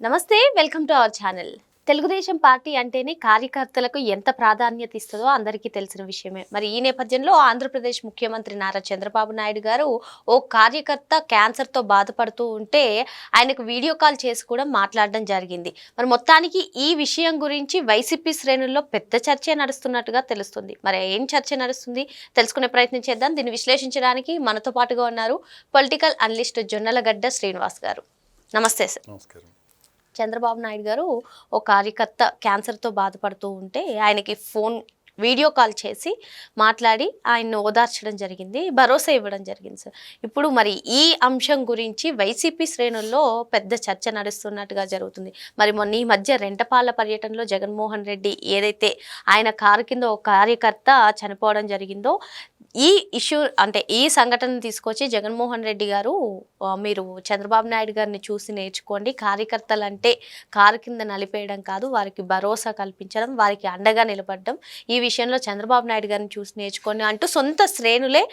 నమస్తే welcome to our channel. Telugu Desam party అంటేనే కార్యకర్తలకు ఎంత ప్రాధాన్యత ఇస్తుందో అందరికీ తెలిసిన విషయమే. మరి ఈ నేపథ్యంలో ఆంధ్రప్రదేశ్ ముఖ్యమంత్రి నారా చంద్రబాబు నాయుడు గారు ఓ కార్యకర్త క్యాన్సర్తో బాధపడుతూ ఉంటే ఆయనకు వీడియో కాల్ చేసి కూడా మాట్లాడడం జరిగింది. మరి మొత్తానికి ఈ విషయం గురించి వైసీపీ శ్రేణుల్లో పెద్ద చర్చ నడుస్తున్నట్టుగా తెలుస్తుంది. మరి ఏం చర్చ నడుస్తుంది? తెలుసుకునే ప్రయత్నం చేద్దాం. దీన్ని విశ్లేషించడానికి మనతో పాటుగా ఉన్నారు పొలిటికల్ అనలిస్ట్ జొన్నలగడ్డ శ్రీనివాస్ గారు. నమస్తే సార్. నమస్కారం. చంద్రబాబు నాయుడు గారు ఓ కార్యకర్త క్యాన్సర్తో బాధపడుతూ ఉంటే ఆయనకి ఫోన్ వీడియో కాల్ చేసి మాట్లాడి ఆయన్ను ఓదార్చడం జరిగింది భరోసా ఇవ్వడం జరిగింది సార్. ఇప్పుడు మరి ఈ అంశం గురించి వైసీపీ శ్రేణుల్లో పెద్ద చర్చ నడుస్తున్నట్టుగా జరుగుతుంది. మరి మొన్న ఈ మధ్య రెంటపాల పర్యటనలో జగన్మోహన్ రెడ్డి ఏదైతే ఆయన కారు కింద ఒక కార్యకర్త చనిపోవడం జరిగిందో ఈ ఇష్యూ అంటే ఈ సంఘటన తీసుకొచ్చి జగన్మోహన్ రెడ్డి గారు మీరు చంద్రబాబు నాయుడు గారిని చూసి నేర్చుకోండి. కార్యకర్తలు అంటే కారు కింద నలిపేయడం కాదు వారికి భరోసా కల్పించడం వారికి అండగా నిలబడడం. ఈ విషయంలో చంద్రబాబు నాయుడు గారిని చూసి నేర్చుకోండి అంటూ సొంత శ్రేణులే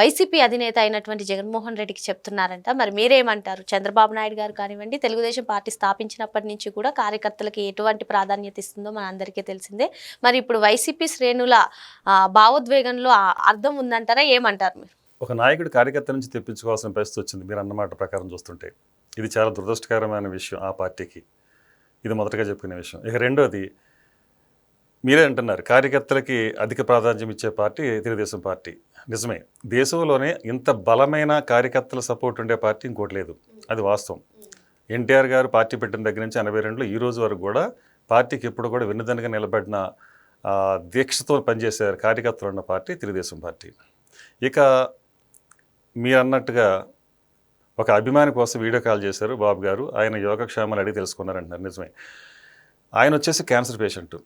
వైసీపీ అధినేత అయినటువంటి జగన్మోహన్ రెడ్డికి చెప్తున్నారంట. మరి మీరేమంటారు? చంద్రబాబు నాయుడు గారు కానివ్వండి తెలుగుదేశం పార్టీ స్థాపించినప్పటి నుంచి కూడా కార్యకర్తలకి ఎటువంటి ప్రాధాన్యత ఇస్తుందో మన అందరికీ తెలిసిందే. మరి ఇప్పుడు వైసీపీ శ్రేణుల భావోద్వేగంలో అర్థం ఉందంటారా? ఏమంటారు మీరు? ఒక నాయకుడు కార్యకర్త నుంచి తెప్పించుకోవాల్సిన పరిస్థితి వచ్చింది. మీరు అన్నమాట ప్రకారం చూస్తుంటే ఇది చాలా దురదృష్టకరమైన విషయం ఆ పార్టీకి. ఇది మొదటగా చెప్పుకునే విషయం. ఇక రెండోది మీరే అంటున్నారు కార్యకర్తలకి అధిక ప్రాధాన్యం ఇచ్చే పార్టీ తెలుగుదేశం పార్టీ. నిజమే దేశంలోనే ఇంత బలమైన కార్యకర్తల సపోర్ట్ ఉండే పార్టీ ఇంకోటి లేదు. అది వాస్తవం. ఎన్టీఆర్ గారు పార్టీ పెట్టిన దగ్గర నుంచి ఎనభై రెండులో ఈ రోజు వరకు కూడా పార్టీకి ఎప్పుడు కూడా వెన్నుదన్నుగా నిలబడిన దీక్షతో పనిచేసే కార్యకర్తలు ఉన్న పార్టీ తెలుగుదేశం పార్టీ. ఇక మీరు అన్నట్టుగా ఒక అభిమాని కోసం వీడియో కాల్ చేశారు బాబు గారు. ఆయన యోగక్షేమాలు అడిగి తెలుసుకున్నారంటున్నారు. నిజమే. ఆయన వచ్చేసి క్యాన్సర్ పేషెంట్.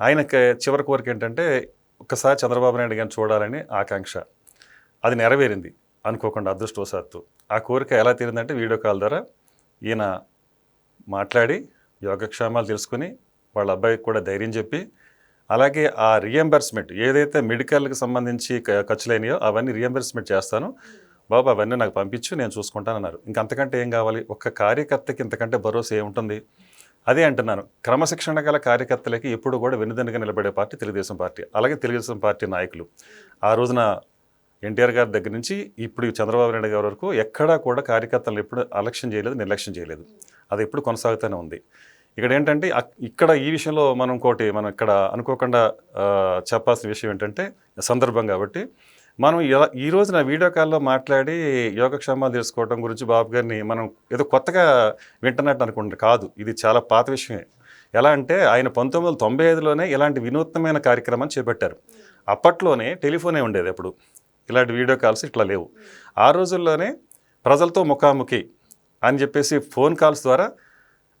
ఆయన చివరి కోరిక ఏంటంటే ఒక్కసారి చంద్రబాబు నాయుడు గారిని చూడాలని ఆకాంక్ష. అది నెరవేరింది. అనుకోకుండా అదృష్టవశాత్తు. ఆ కోరిక ఎలా తీరిందంటే వీడియో కాల్ ద్వారా ఈయన మాట్లాడి యోగక్షేమాలు తెలుసుకుని వాళ్ళ అబ్బాయికి కూడా ధైర్యం చెప్పి అలాగే ఆ రియంబర్స్మెంట్ ఏదైతే మెడికల్కి సంబంధించి ఖర్చులైనయో ఖర్చులైనాయో అవన్నీ రియంబర్స్మెంట్ చేస్తాను. బాబు అవన్నీ నాకు పంపించు నేను చూసుకుంటానన్నారు ఇంక అంతకంటే ఏం కావాలి? ఒక్క కార్యకర్తకి ఇంతకంటే భరోసా ఏముంటుంది? అదే అంటున్నాను. క్రమశిక్షణ గల కార్యకర్తలకి ఎప్పుడు కూడా వెనుదన్నుగా నిలబడే పార్టీ తెలుగుదేశం పార్టీ అలాగే తెలుగుదేశం పార్టీ నాయకులు. ఆ రోజున ఎన్టీఆర్ గారి దగ్గర నుంచి ఇప్పుడు చంద్రబాబు నాయుడు గారి వరకు ఎక్కడా కూడా కార్యకర్తలను ఎప్పుడు అలక్ష్యం చేయలేదు నిర్లక్ష్యం చేయలేదు. అది ఎప్పుడు కొనసాగుతూనే ఉంది. ఇక్కడ ఏంటంటే ఇక్కడ ఈ విషయంలో మనం ఇంకోటి మనం ఇక్కడ అనుకోకుండా చెప్పాల్సిన విషయం ఏంటంటే సందర్భం కాబట్టి మనం ఈ రోజున వీడియో కాల్లో మాట్లాడి యోగక్షేమాలు తెలుసుకోవడం గురించి బాబు గారిని మనం ఏదో కొత్తగా వింటున్నట్టు అనుకుంటారు కాదు. ఇది చాలా పాత విషయమే. ఎలా అంటే ఆయన పంతొమ్మిది వందల తొంభై ఐదులోనే ఇలాంటి వినూత్నమైన కార్యక్రమాన్ని చేపట్టారు. అప్పట్లోనే టెలిఫోనే ఉండేది అప్పుడు ఇలాంటి వీడియో కాల్స్ ఇట్లా లేవు. ఆ రోజుల్లోనే ప్రజలతో ముఖాముఖి అని చెప్పేసి ఫోన్ కాల్స్ ద్వారా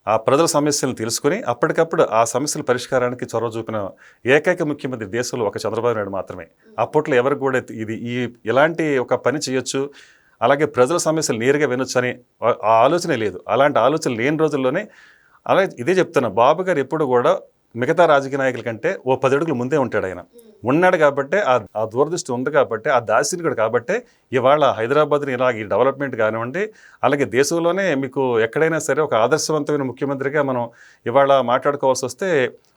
ఆ ప్రజల సమస్యలను తెలుసుకుని అప్పటికప్పుడు ఆ సమస్యల పరిష్కారానికి చొరవ చూపిన ఏకైక ముఖ్యమంత్రి దేశంలో ఒక చంద్రబాబు నాయుడు మాత్రమే. అప్పట్లో ఎవరికి కూడా ఇది ఈ ఇలాంటి ఒక పని చేయొచ్చు అలాగే ప్రజల సమస్యలు నేరుగా వినొచ్చు అని ఆ- ఆ ఆలోచనే లేదు. అలాంటి ఆలోచన లేని రోజుల్లోనే అలాగే ఇదే చెప్తున్నా బాబు గారు ఎప్పుడు కూడా మిగతా రాజకీయ నాయకుల కంటే ఓ పది అడుగులు ముందే ఉంటాడు ఆయన. ఉన్నాడు కాబట్టి ఆ ఆ దూరదృష్టి ఉంది కాబట్టి ఆ దార్శనికుడు కాబట్టి ఇవాళ హైదరాబాద్ని ఇలా ఈ డెవలప్మెంట్ కానివ్వండి అలాగే దేశంలోనే మీకు ఎక్కడైనా సరే ఒక ఆదర్శవంతమైన ముఖ్యమంత్రిగా మనం ఇవాళ మాట్లాడుకోవాల్సి వస్తే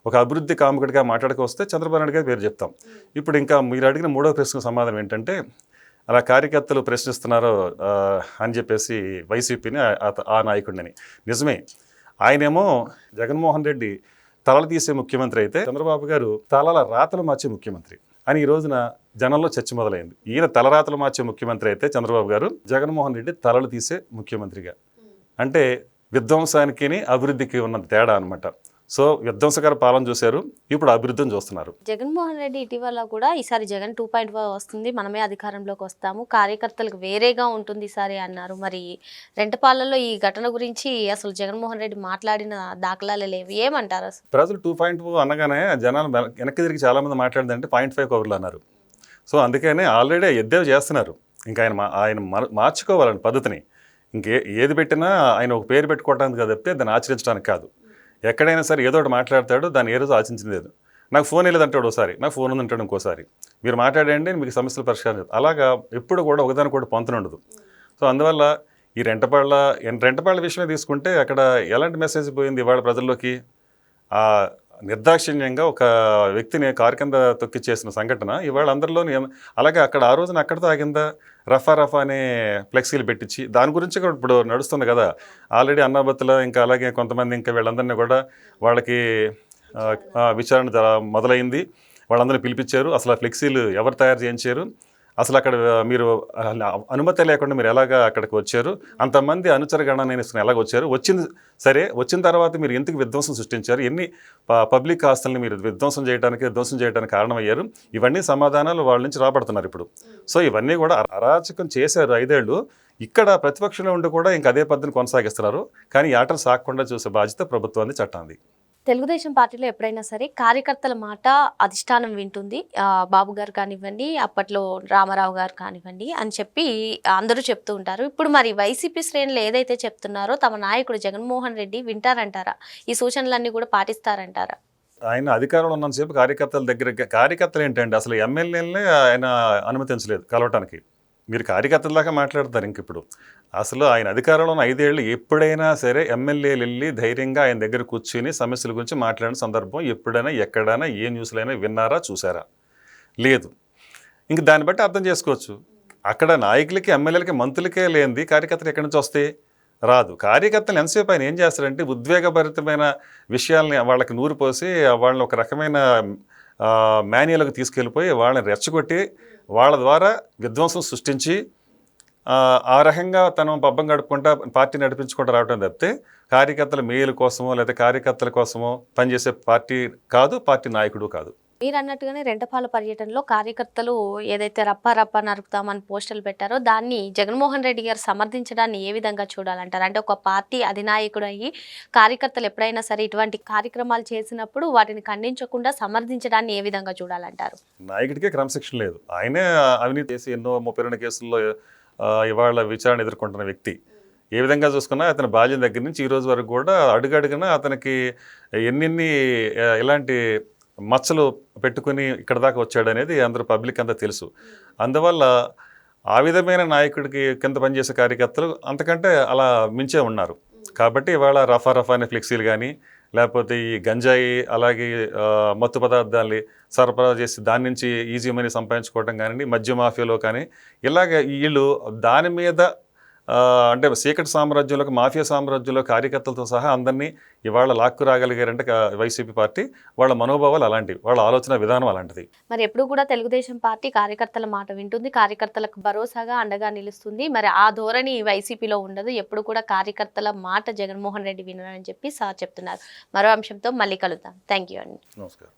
ఒక అభివృద్ధి కాముకుడిగా మాట్లాడుకోవాల్సి వస్తే చంద్రబాబు నాయుడు గారు పేరు చెప్తాం. ఇప్పుడు ఇంకా మీరు అడిగిన మూడో ప్రశ్న సమాధానం ఏంటంటే అలా కార్యకర్తలు ప్రశ్నిస్తున్నారు అని చెప్పేసి వైసీపీని ఆ- ఆ నాయకుడిని. నిజమే ఆయనేమో జగన్మోహన్ రెడ్డి తలలు తీసే ముఖ్యమంత్రి అయితే చంద్రబాబు గారు తలల రాతలు మార్చే ముఖ్యమంత్రి. అని ఈ రోజున జనంలో చర్చ మొదలైంది. ఈయన తలరాతలు మార్చే ముఖ్యమంత్రి అయితే చంద్రబాబు గారు జగన్మోహన్ రెడ్డి తలలు తీసే ముఖ్యమంత్రిగా. అంటే విధ్వంసానికి అభివృద్ధికి ఉన్న తేడా అనమాట సో విధ్వంసకర పాలన చూశారు ఇప్పుడు అభివృద్ధిని చూస్తున్నారు. జగన్మోహన్ రెడ్డి ఇటీవల కూడా ఈసారి జగన్ టూ పాయింట్ ఫైవ్ వస్తుంది మనమే అధికారంలోకి వస్తాము కార్యకర్తలకు వేరేగా ఉంటుంది ఈసారి అన్నారు. మరి రెంటపాలలో ఈ ఘటన గురించి అసలు జగన్మోహన్ రెడ్డి మాట్లాడిన దాఖలాలు లేవు. ఏమంటారు అసలు? ప్రజలు టూ పాయింట్ అనగానే జనాలు వెన- వెనక్కి తిరిగి చాలామంది మాట్లాడిందంటే పాయింట్ ఫైవ్ కవర్లు అన్నారు. సో అందుకనే ఆల్రెడీ ఎద్దేవి చేస్తున్నారు. ఇంకా ఆయన ఆయన మార్చుకోవాలని పద్ధతిని. ఇంకే ఏది పెట్టినా ఆయన ఒక పేరు పెట్టుకోవడానికి కదా తప్పితే దాన్ని ఆచరించడానికి కాదు. ఎక్కడైనా సరే ఏదో ఒకటి మాట్లాడతాడు దాన్ని ఏ రోజు ఆచరించింది లేదు. నాకు ఫోన్ వెళ్ళేదంటాడు ఒకసారి నాకు ఫోన్ ఉందంటాడు ఇంకోసారి. మీరు మాట్లాడండి మీకు సమస్యలు పరిష్కారం చేస్తాను. అలాగా ఎప్పుడు కూడా ఒకదాని కూడా పొంతనుండదు సో అందువల్ల ఈ రెంటపాళ్ళ రెంటపాళ్ళ విషయమే తీసుకుంటే అక్కడ ఎలాంటి మెసేజ్ పోయింది ఇవాళ ప్రజల్లోకి? నిర్దాక్షిణ్యంగా ఒక వ్యక్తిని కారు కింద తొక్కి చేసిన సంఘటన ఇవాళ అందరిలోని అలాగే అక్కడ ఆ రోజున అక్కడితో ఆగిందా? రఫా రఫా అనే ఫ్లెక్సీలు పెట్టించి దాని గురించి కూడా ఇప్పుడు నడుస్తుంది కదా. ఆల్రెడీ అన్నాబత్తులో ఇంకా అలాగే కొంతమంది ఇంకా వీళ్ళందరినీ కూడా వాళ్ళకి విచారణ మొదలైంది. వాళ్ళందరినీ పిలిపించారు. అసలు ఆ ఫ్లెక్సీలు ఎవరు తయారు చేయించారు? అసలు అక్కడ మీరు అనుమతి లేకుండా మీరు ఎలాగ అక్కడికి వచ్చారు? అంతమంది అనుచర నేను ఎలాగ వచ్చారు? వచ్చింది సరే వచ్చిన తర్వాత మీరు ఎందుకు విధ్వంసం సృష్టించారు? ఎన్ని పబ్లిక్ ఆస్తుల్ని మీరు విధ్వంసం చేయడానికి ధ్వంసం చేయడానికి కారణమయ్యారు? ఇవన్నీ సమాధానాలు వాళ్ళ నుంచి రాబడుతున్నారు ఇప్పుడు. సో ఇవన్నీ కూడా అరాచకం చేశారు ఐదేళ్ళు. ఇక్కడ ప్రతిపక్షంలో ఉండి కూడా ఇంకా అదే పద్ధతిని కొనసాగిస్తున్నారు. కానీ ఈ ఆటలు సాగకుండా చూసే బాధ్యత ప్రభుత్వాన్ని చట్టాంది తెలుగుదేశం పార్టీలో ఎప్పుడైనా సరే కార్యకర్తల మాట అధిష్టానం వింటుంది. బాబు గారు కానివ్వండి అప్పట్లో రామారావు గారు కానివ్వండి అని చెప్పి అందరూ చెప్తూ ఉంటారు. ఇప్పుడు మరి వైసీపీ శ్రేణులు ఏదైతే చెప్తున్నారో తమ నాయకుడు జగన్మోహన్ రెడ్డి వింటారంటారా? ఈ సూచనలన్నీ కూడా పాటిస్తారంటారా? ఆయన అధికారంలో ఉన్నంతసేపు కార్యకర్తల దగ్గర కార్యకర్తలు ఏంటండి? అసలు ఎమ్మెల్యేలనే ఆయన అనుమతించలేదు కలవటానికి. మీరు కార్యకర్తలాగా మాట్లాడతారు ఇంక ఇప్పుడు. అసలు ఆయన అధికారంలో ఉన్న ఐదేళ్ళు ఎప్పుడైనా సరే ఎమ్మెల్యేలు వెళ్ళి ధైర్యంగా ఆయన దగ్గర కూర్చుని సమస్యల గురించి మాట్లాడిన సందర్భం ఎప్పుడైనా ఎక్కడైనా ఏ న్యూస్లైనా విన్నారా చూసారా? లేదు. ఇంక దాన్ని బట్టి అర్థం చేసుకోవచ్చు. అక్కడ నాయకులకి ఎమ్మెల్యేలకి మంత్రులకే లేనిది కార్యకర్తలు ఎక్కడి నుంచి వస్తాయి? రాదు. కార్యకర్తలు ఎంతసేపు ఆయన ఏం చేస్తారంటే ఉద్వేగభరితమైన విషయాల్ని వాళ్ళకి నూరు పోసి వాళ్ళని ఒక రకమైన మాన్యువల్కి తీసుకెళ్ళిపోయి వాళ్ళని రెచ్చగొట్టి వాళ్ళ ద్వారా విధ్వంసం సృష్టించి ఆ, రకంగా తను పబ్బం గడుపుకుంటా పార్టీ నడిపించుకుంటూ రావడం తప్పితే కార్యకర్తల మేలు కోసమో లేదా కార్యకర్తల కోసమో పనిచేసే పార్టీ కాదు పార్టీ నాయకుడు కాదు. మీరు అన్నట్టుగానే రెంటపాల పర్యటనలో కార్యకర్తలు ఏదైతే రప్ప రప్ప నరుపుతామని పోస్టర్లు పెట్టారో దాన్ని జగన్మోహన్ రెడ్డి గారు సమర్థించడాన్ని ఏ విధంగా చూడాలంటారు? అంటే ఒక పార్టీ అధినాయకుడు అయ్యి కార్యకర్తలు ఎప్పుడైనా సరే ఇటువంటి కార్యక్రమాలు చేసినప్పుడు వాటిని ఖండించకుండా సమర్థించడాన్ని ఏ విధంగా చూడాలంటారు? నాయకుడికే క్రమశిక్షణ లేదు. ఆయనే అవినీతి చేసి ఎన్నో ముప్పై రెండు కేసుల్లో ఇవాళ విచారణ ఎదుర్కొంటున్న వ్యక్తి. ఏ విధంగా చూసుకున్నా అతని బాల్యం దగ్గర నుంచి ఈ రోజు వరకు కూడా అడుగడుగున అతనికి ఎన్నెన్ని ఇలాంటి మచ్చలు పెట్టుకుని ఇక్కడ దాకా వచ్చాడు అనేది అందరూ పబ్లిక్ అంతా తెలుసు. అందువల్ల ఆ విధమైన నాయకుడికి కింద పనిచేసే కార్యకర్తలు అంతకంటే అలా మించే ఉన్నారు. కాబట్టి ఇవాళ రఫా రఫా అనే ఫ్లెక్సీలు కానీ లేకపోతే ఈ గంజాయి అలాగే మత్తు పదార్థాలని సరఫరా చేసి దాని నుంచి ఈజీ మనీ సంపాదించుకోవడం కానీ మద్య మాఫియాలో కానీ ఇలాగ వీళ్ళు దాని మీద అంటే సీక్రెట్ సామ్రాజ్యంలోకి మాఫియా సామ్రాజ్యంలో కార్యకర్తలతో సహా అందరినీ ఇవాళ లాక్కు రాగలిగారంటే వైసీపీ పార్టీ వాళ్ళ మనోభావాలు అలాంటివి వాళ్ళ ఆలోచన విధానం అలాంటిది. మరి ఎప్పుడు కూడా తెలుగుదేశం పార్టీ కార్యకర్తల మాట వింటుంది కార్యకర్తలకు భరోసాగా అండగా నిలుస్తుంది. మరి ఆ ధోరణి వైసీపీలో ఉండదు ఎప్పుడు కూడా కార్యకర్తల మాట జగన్మోహన్ రెడ్డి వినరని చెప్పి సార్ చెప్తున్నారు. మరో అంశంతో మళ్ళీ కలుద్దాం. థ్యాంక్ యూ అండి. నమస్కారం.